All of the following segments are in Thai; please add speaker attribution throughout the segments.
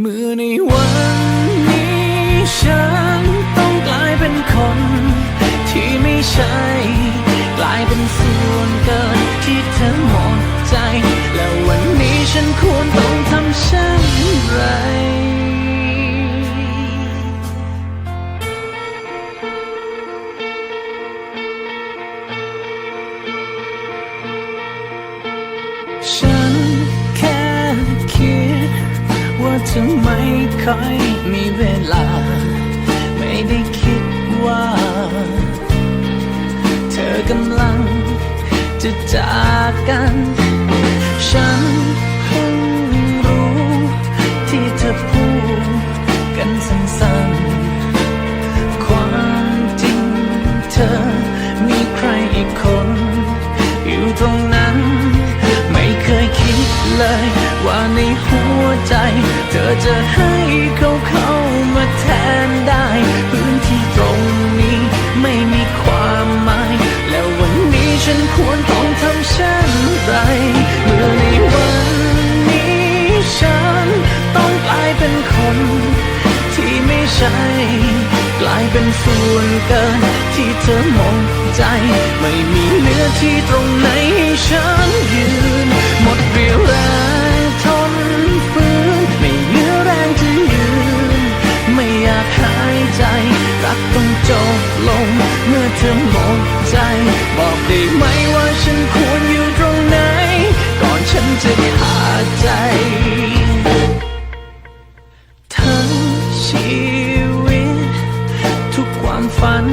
Speaker 1: เมื่อในวันนี้ฉันต้องกลายเป็นคน ที่ไม่ใช่ กลายเป็นส่วนเกินที่เธอหมดใจ แล้ววันนี้ฉันควรต้องทำเช่นไรฉัน ว่าเธอไม่ค่อยมีเวลา ไม่ได้คิดว่า เธอกำลังจะจากกันฉัน อจะให้เขาเข้ามาแทนได้ พื้นที่ตรงนี้ไม่มีความหมาย แล้ววันนี้ฉันควรต้องทำเช่นไร เมื่อในวันนี้ฉันต้องกลายเป็นคน ที่ไม่ใช่กลายเป็นส่วนเกินที่เธอมองใจ ไม่มีเหลือที่ตรงไหนให้ฉันยืน หมดเรียวแรง ได้ไหมว่าฉันควรอยู่ตรงไหน ก่อนฉันจะขาดใจทั้งชีวิต ทุกความฝัน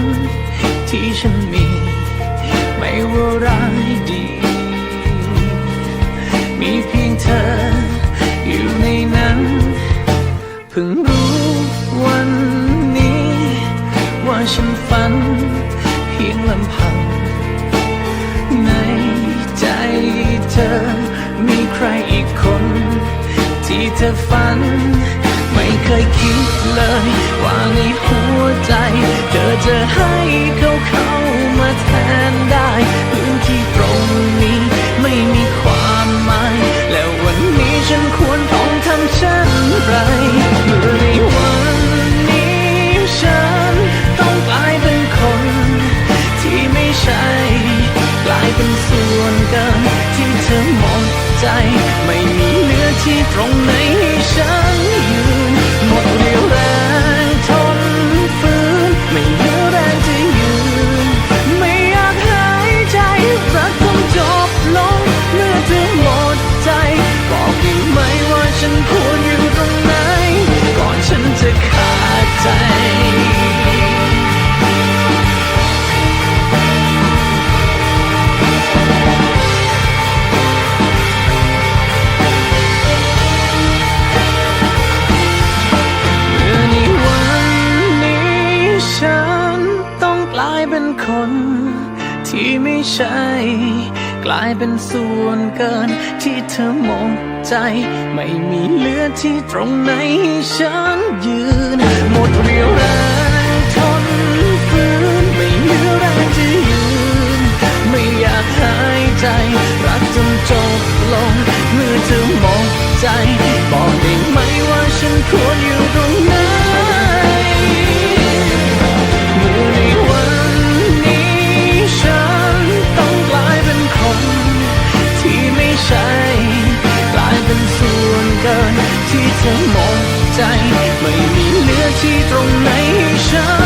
Speaker 1: ที่ฉันมี ไม่ว่าร้ายดี มีเพียงเธออยู่ในนั้นเพิ่งรู้วันนี้ ว่าฉันฝัน เพียงลำพัง เธอ มีใครอีกคน ที่เธอฝัน ไม่เคยคิดเลย ว่าในหัวใจ เธอจะให้เขาเข้ามาแทน ใจ ไม่มีเนื้อที่ตรงไหนให้ฉัน คนที่ไม่ใช่ กลายเป็นส่วนเกินที่เธอหมดใจ ไม่มีเหลือที่ตรงไหนให้ฉันยืน หมดเรียวแรงทนฝืนไม่เหลือแรงจะยืน ไม่อยากหายใจ รักจนจบลงเมื่อเธอหมดใจ บอกได้ไหมว่าฉันควรอยู่ตรง ที่เธอ